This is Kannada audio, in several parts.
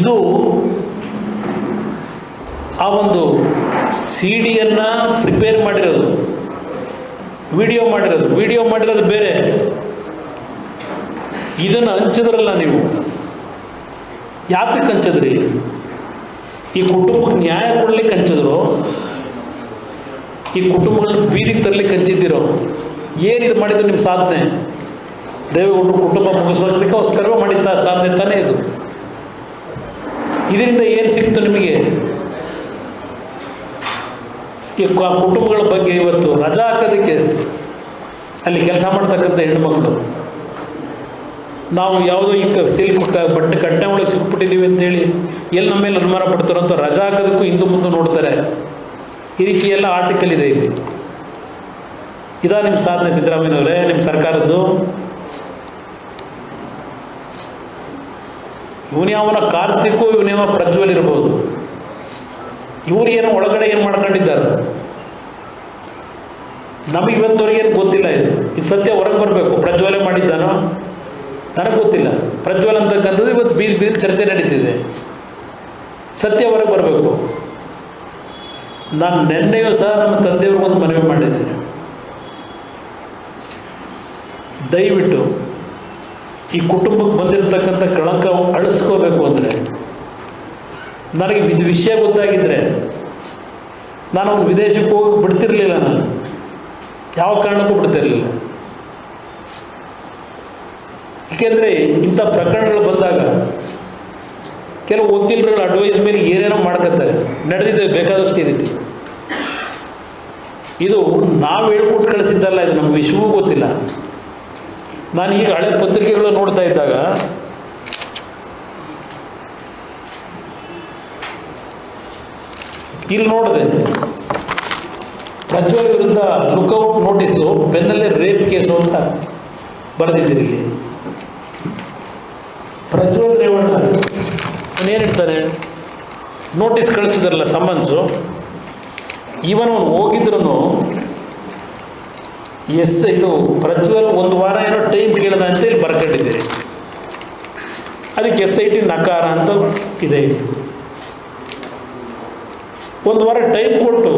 ಇದು ಆ ಒಂದು ಸಿ ಡಿಯನ್ನು ಪ್ರಿಪೇರ್ ಮಾಡಿರೋದು. ವಿಡಿಯೋ ಮಾಡಿರೋದು. ವಿಡಿಯೋ ಮಾಡಿರೋದು ಬೇರೆ. ಇದನ್ನು ಹಂಚಿದ್ರಲ್ಲ ನೀವು. ಯಾತಕ್ಕೆ ಹಂಚಿದ್ರಿ? ಈ ಕುಟುಂಬಕ್ಕೆ ನ್ಯಾಯ ಕೊಡ್ಲಿಕ್ಕೆ ಹಂಚಿದ್ರು? ಈ ಕುಟುಂಬಗಳನ್ನ ಬೀದಿಗೆ ತರಲಿಕ್ಕೆ ಹಂಚಿದ್ದೀರೋ? ಏನಿದು ಮಾಡಿದ್ರು ನಿಮ್ಮ ಸಾಧನೆ? ದೇವೇಗೌಡರು ಕುಟುಂಬ ಮುಗಿಸೋದಕ್ಕೋಸ್ಕರವೇ ಮಾಡಿದ್ದ ಸಾಧನೆ ತಾನೇ ಇದು. ಇದರಿಂದ ಏನು ಸಿಕ್ತು ನಿಮಗೆ? ಈ ಕುಟುಂಬಗಳ ಬಗ್ಗೆ ಇವತ್ತು ರಜಾ ಹಾಕೋದಕ್ಕೆ ಅಲ್ಲಿ ಕೆಲಸ ಮಾಡ್ತಕ್ಕಂಥ ಹೆಣ್ಮಕ್ಳು. ನಾವು ಯಾವುದೋ ಈ ಸಿಲ್ಕ್ ಬಟ್ಟೆ ಕಟ್ಟೆ ಒಳಗೆ ಸಿಕ್ಬಿಟ್ಟಿದ್ದೀವಿ ಅಂತೇಳಿ ಎಲ್ಲಿ ನಮ್ಮ ಮೇಲೆ ಅನುಮಾನ ಪಡ್ತಾರೋ ಅಂತ ರಜಾ ಹಾಕೋದಕ್ಕೂ ಹಿಂದೆ ಮುಂದೆ ನೋಡ್ತಾರೆ. ಈ ರೀತಿ ಎಲ್ಲ ಆರ್ಟಿಕಲ್ ಇದೆ ಇಲ್ಲಿ. ಇದಾ ನಿಮ್ಮ ಸಾಧನೆ ಸಿದ್ದರಾಮಯ್ಯವರೇ ನಿಮ್ಮ ಸರ್ಕಾರದ್ದು? ಇವನ್ಯಾವನ ಕಾರ್ತಿಕು ಇವನ್ಯಾವ ಪ್ರಜ್ವಲ್ ಇರ್ಬೋದು ಇವರು ಏನು ಒಳಗಡೆ ಏನು ಮಾಡ್ಕೊಂಡಿದ್ದಾರೆ? ನಮಗೆ ಇವತ್ತವರೆಗೆ ಏನು ಗೊತ್ತಿಲ್ಲ ಇದು. ಇದು ಸತ್ಯ ಹೊರಗೆ ಬರಬೇಕು. ಪ್ರಜ್ವಲೆ ಮಾಡಿದ್ದಾನೋ? ನನಗೆ ಗೊತ್ತಿಲ್ಲ. ಪ್ರಜ್ವಲ್ ಅಂತಕ್ಕಂಥದ್ದು ಇವತ್ತು ಬೀದಿ ಬೀದಿ ಚರ್ಚೆ ನಡೀತಿದೆ. ಸತ್ಯ ಹೊರಗೆ ಬರಬೇಕು. ನಾನು ನಿನ್ನೆಯೂ ಸಹ ನಮ್ಮ ತಂದೆಯವ್ರಿಗೊಂದು ಮನವಿ ಮಾಡಿದ್ದೇನೆ. ದಯವಿಟ್ಟು ಈ ಕುಟುಂಬಕ್ಕೆ ಬಂದಿರತಕ್ಕಂಥ ಕಳಂಕ ಅಳಿಸ್ಕೋಬೇಕು ಅಂದರೆ ನನಗೆ ಇದು ವಿಷಯ ಗೊತ್ತಾಗಿದ್ದರೆ ನಾನು ಅವ್ನು ವಿದೇಶಕ್ಕೆ ಹೋಗಿ ಬಿಡ್ತಿರ್ಲಿಲ್ಲ ನಾನು. ಯಾವ ಕಾರಣಕ್ಕೂ ಬಿಡ್ತಿರ್ಲಿಲ್ಲ. ಏಕೆಂದರೆ ಇಂಥ ಪ್ರಕರಣಗಳು ಬಂದಾಗ ಕೆಲವು ವಕೀಲರುಗಳ ಅಡ್ವೈಸ್ ಮೇಲೆ ಏನೇನೋ ಮಾಡ್ಕೋತಾರೆ. ನಡೆದಿದೆ, ಬೇಕಾದಷ್ಟು ಈ ರೀತಿ. ಇದು ನಾವು ಹೇಳ್ಕೊಟ್ಟು ಕಳಿಸಿದ್ದಲ್ಲ, ಇದು ನಮ್ಮ ವಿಷಯವೂ ಗೊತ್ತಿಲ್ಲ. ನಾನು ಈಗ ಹಳೆ ಪತ್ರಿಕೆಗಳು ನೋಡ್ತಾ ಇದ್ದಾಗ ಇಲ್ಲಿ ನೋಡಿದೆ, ಪ್ರಜ್ವಲ್ ವಿರುದ್ಧ ಲುಕ್ಔಟ್ ನೋಟಿಸು ಬೆನ್ನಲ್ಲೇ ರೇಪ್ ಕೇಸು ಅಂತ ಬರೆದಿದ್ದೀರಿ ಇಲ್ಲಿ. ಪ್ರಜ್ವಲ್ ರೇವಣ್ಣ ಏನು ಹೇಳ್ತಾನೆ ನೋಟಿಸ್ ಕಳಿಸಿದ್ರಲ್ಲ ಸಮನ್ಸು ಇವನ್ ಹೋಗಿದ್ರು ಎಸ್ ಇದು ಪ್ರಜ್ವಲ್ ಒಂದು ವಾರ ಇಲ್ಲಿ ಅದಕ್ಕೆ ಎಸ್ ಐ ಟಿ ನಕಾರ ಅಂತ ಇದೆ. ಒಂದು ವಾರ ಟೈಮ್ ಕೊಟ್ಟು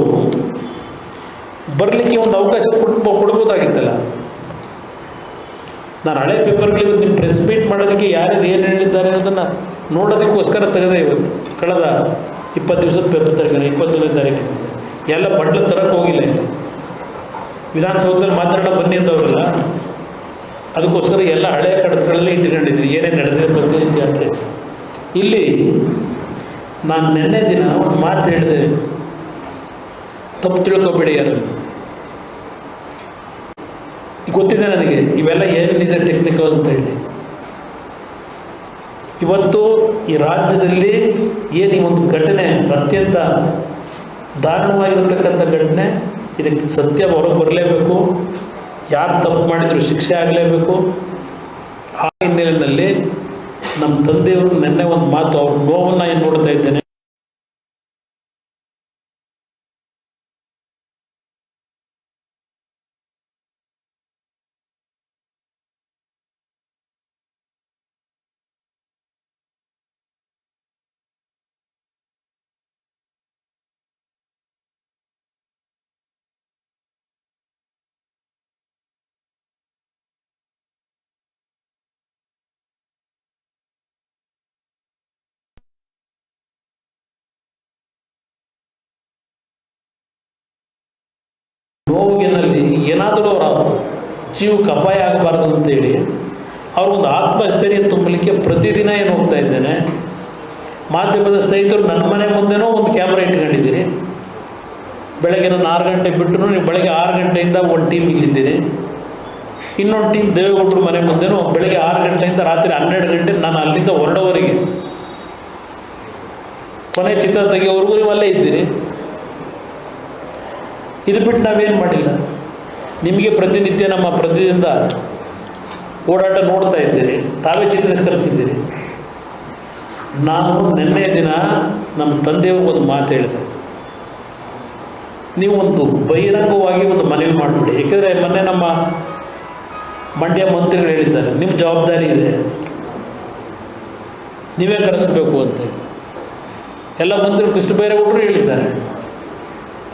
ಬರಲಿಕ್ಕೆ ಒಂದು ಅವಕಾಶ ಕೊಟ್ಟು ಕೊಡ್ಬೋದಾಗಿತ್ತಲ್ಲ? ನಾನು ಹಳೆ ಪೇಪರ್ಗಳಿಗೆ ನಿಮ್ಮ ಪ್ರೆಸ್ ಮೀಟ್ ಮಾಡೋದಕ್ಕೆ ಯಾರು ಏನು ಹೇಳಿದ್ದಾರೆ ಅನ್ನೋದನ್ನು ನೋಡೋದಕ್ಕೋಸ್ಕರ ತೆಗೆದೆ ಇವತ್ತು. ಕಳೆದ ಇಪ್ಪತ್ತು ದಿವಸದ ಪೇಪರ್ ತೆಗೆದ ಇಪ್ಪತ್ತೊಂದನೇ ತಾರೀಕಿನಿಂದ ಎಲ್ಲ ಬಟ್ಲು ತರಕ್ಕೆ ಹೋಗಿಲ್ಲ ಇಲ್ಲಿ. ವಿಧಾನಸೌಧದಲ್ಲಿ ಮಾತಾಡೋ ಬನ್ನಿ ಅಂದವರಲ್ಲ. ಅದಕ್ಕೋಸ್ಕರ ಎಲ್ಲ ಹಳೆ ಕಡತಗಳಲ್ಲಿ ಇಟ್ಕೊಂಡಿದ್ರಿ ಏನೇನು ನಡೆದಿದೆ ಬಗ್ಗೆ ಅಂತ ಹೇಳ್ತೇವೆ ಇಲ್ಲಿ ನಾನು ನಿನ್ನೆ ದಿನ ಒಂದು ಮಾತು ಹೇಳಿದೆ. ತಪ್ಪು ತಿಳ್ಕೊಬೇಡಿ ಅದನ್ನು. ಗೊತ್ತಿದೆ ನನಗೆ, ಇವೆಲ್ಲ ಏನಿದೆ ಟೆಕ್ನಿಕಲ್ ಅಂತ ಹೇಳಿ. ಇವತ್ತು ಈ ರಾಜ್ಯದಲ್ಲಿ ಏನು ಈ ಒಂದು ಘಟನೆ ಅತ್ಯಂತ ದಾರುಣವಾಗಿರತಕ್ಕಂಥ ಘಟನೆ, ಇದಕ್ಕೆ ಸತ್ಯ ಹೊರಗೆ ಬರಲೇಬೇಕು. ಯಾರು ತಪ್ಪು ಮಾಡಿದ್ರು ಶಿಕ್ಷೆ ಆಗಲೇಬೇಕು, ಆ ಹಿನ್ನೆಲೆಯಲ್ಲಿ ನಮ್ಮ ತಂದೆಯವರು ನಿನ್ನೆ ಒಂದು ಮಾತು, ಅವ್ರ ನೋವನ್ನು ಏನು ನೋಡ್ತಾ ಇದ್ದೇನೆ. ನೋವಿನಲ್ಲಿ ಏನಾದರೂ ಅವರ ಜೀವಕ್ಕೆ ಅಪಾಯ ಆಗಬಾರ್ದು ಅಂತೇಳಿ ಅವ್ರಿಗೊಂದು ಆತ್ಮಸ್ಥೈರ್ಯ ತುಂಬಲಿಕ್ಕೆ ಪ್ರತಿದಿನ ಏನು ಹೋಗ್ತಾ ಇದ್ದೇನೆ. ಮಾಧ್ಯಮದ ಸ್ನೇಹಿತರು ನನ್ನ ಮನೆ ಮುಂದೆನೂ ಒಂದು ಕ್ಯಾಮ್ರಾ ಇಟ್ಕೊಂಡಿದ್ದೀರಿ. ಬೆಳಗ್ಗೆ ನಾನು ಆರು ಗಂಟೆ ಬಿಟ್ಟು ನೀವು ಬೆಳಗ್ಗೆ ಆರು ಗಂಟೆಯಿಂದ ಒಂದು ಟೀಮ್ ಇಲ್ಲಿದ್ದೀರಿ. ಇನ್ನೊಂದು ಟೀಮ್ ದೇವೇಗೌಡರು ಮನೆ ಮುಂದೆನೂ, ಬೆಳಗ್ಗೆ ಆರು ಗಂಟೆಯಿಂದ ರಾತ್ರಿ ಹನ್ನೆರಡು ಗಂಟೆ ನಾನು ಅಲ್ಲಿಂದ ಹೊರಡೋವರೆಗೆ. ಕೊನೆ ಚಿತ್ರ ತೆಗೆಯೋವರೆಗೂ ಅಲ್ಲೇ ಇದ್ದೀರಿ. ಇದು ಬಿಟ್ಟು ನಾವೇನು ಮಾಡಿಲ್ಲ. ನಿಮಗೆ ಪ್ರತಿನಿತ್ಯ ನಮ್ಮ ಪ್ರತಿಯಿಂದ ಓಡಾಟ ನೋಡ್ತಾ ಇದ್ದೀರಿ, ತಾವೇ ಚಿತ್ರೀಕರಿಸಿದ್ದೀರಿ. ನಾನು ನಿನ್ನೆ ದಿನ ನಮ್ಮ ತಂದೆಯವ್ರಿಗೆ ಒಂದು ಮಾತು ಹೇಳಿದೆ. ನೀವು ಒಂದು ಬಹಿರಂಗವಾಗಿ ಒಂದು ಮನವಿ ಮಾಡಿಬಿಡಿ. ಏಕೆಂದರೆ ಮೊನ್ನೆ ನಮ್ಮ ಮಂಡ್ಯ ಮಂತ್ರಿಗಳು ಹೇಳಿದ್ದಾರೆ, ನಿಮ್ಮ ಜವಾಬ್ದಾರಿ ಇದೆ. ನೀವೇ ಕರೆಸಬೇಕು ಅಂತೇಳಿ ಎಲ್ಲ ಮಂತ್ರಿಗಳು ಕೃಷ್ಣ ಒಬ್ಬರು ಹೇಳಿದ್ದಾರೆ.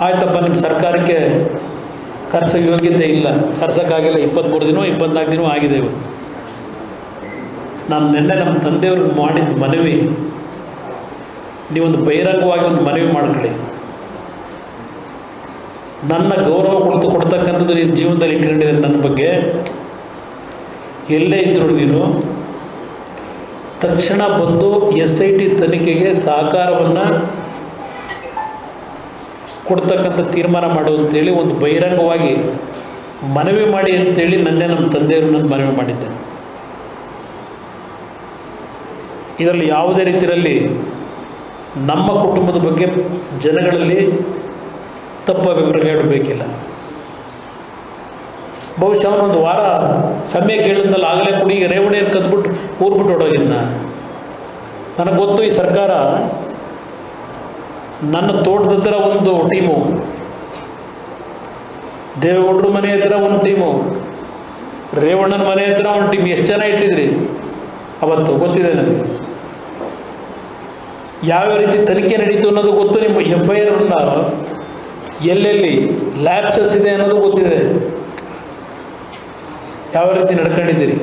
ಆಯ್ತಪ್ಪ ನಿಮ್ಮ ಸರ್ಕಾರಕ್ಕೆ ಕರ್ಸೋ ಯೋಗ್ಯತೆ ಇಲ್ಲ. ಕರ್ಸೋಕ್ಕಾಗಿಲ್ಲ ಇಪ್ಪತ್ತ್ಮೂರು ದಿನ ಇಪ್ಪತ್ನಾಲ್ಕು ದಿನವೂ ಆಗಿದೆ ಇವತ್ತು ನಾನು ನಿನ್ನೆ ನಮ್ಮ ತಂದೆಯವ್ರಿಗೆ ಮಾಡಿದ ಮನವಿ, ನೀವೊಂದು ಬಹಿರಂಗವಾಗಿ ಒಂದು ಮನವಿ ಮಾಡ್ಕೊಳ್ಳಿ. ನನ್ನ ಗೌರವ ಕೊಡ್ತು ಕೊಡ್ತಕ್ಕಂಥದ್ದು ನೀನು ಜೀವನದಲ್ಲಿ ಇಟ್ಕೊಂಡಿದ್ದೀನಿ ನನ್ನ ಬಗ್ಗೆ. ಎಲ್ಲೇ ಇದ್ದರೂ ನೀನು ತಕ್ಷಣ ಬಂದು ಎಸ್ ಐ ಟಿ ತನಿಖೆಗೆ ಸಹಕಾರವನ್ನು ಕೊಡ್ತಕ್ಕಂಥ ತೀರ್ಮಾನ ಮಾಡು ಅಂತೇಳಿ ಒಂದು ಬಹಿರಂಗವಾಗಿ ಮನವಿ ಮಾಡಿ ಅಂತೇಳಿ ನನ್ನೇ ನಮ್ಮ ತಂದೆಯವರು ನಾನು ಮನವಿ ಮಾಡಿದ್ದೆ ಇದರಲ್ಲಿ ಯಾವುದೇ ರೀತಿಯಲ್ಲಿ ನಮ್ಮ ಕುಟುಂಬದ ಬಗ್ಗೆ ಜನಗಳಲ್ಲಿ ತಪ್ಪು ಅಭಿಪ್ರಾಯ ಹೇಳಬೇಕಿಲ್ಲ. ಬಹುಶಃ ಒಂದು ವಾರ ಸಮಯ ಕೇಳಿದ್ಮೇಲೆ ಆಗಲೇ ಕುಡಿ ರೇವಣಿಯನ್ನು ಕದ್ಬಿಟ್ಟು ಊರ್ಬಿಟ್ಟು ಹೊಡೋಗಿದ್ನ ನನಗೆ ಗೊತ್ತು ಈ ಸರ್ಕಾರ ನನ್ನ ತೋಟದ ಹತ್ರ ಒಂದು ಟೀಮು. ದೇವೇಗೌಡರ ಮನೆ ಹತ್ರ ಒಂದು ಟೀಮು. ರೇವಣ್ಣನ ಮನೆ ಹತ್ರ ಒಂದು ಟೀಮ್. ಎಷ್ಟು ಜನ ಇಟ್ಟಿದ್ರಿ? ಅವತ್ತು ಗೊತ್ತಿದೆ ನನಗೆ. ಯಾವ ರೀತಿ ತನಿಖೆ ನಡೀತು ಅನ್ನೋದು ಗೊತ್ತು ನಿಮ್ಮ ಎಫ್ ಐ ಆರ್ನ ಎಲ್ಲೆಲ್ಲಿ ಲ್ಯಾಬ್ಸಸ್ ಇದೆ ಅನ್ನೋದು ಗೊತ್ತಿದೆ. ಯಾವ ರೀತಿ ನಡ್ಕೊಂಡಿದ್ದೀರಿ?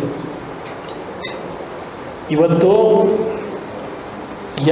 ಇವತ್ತು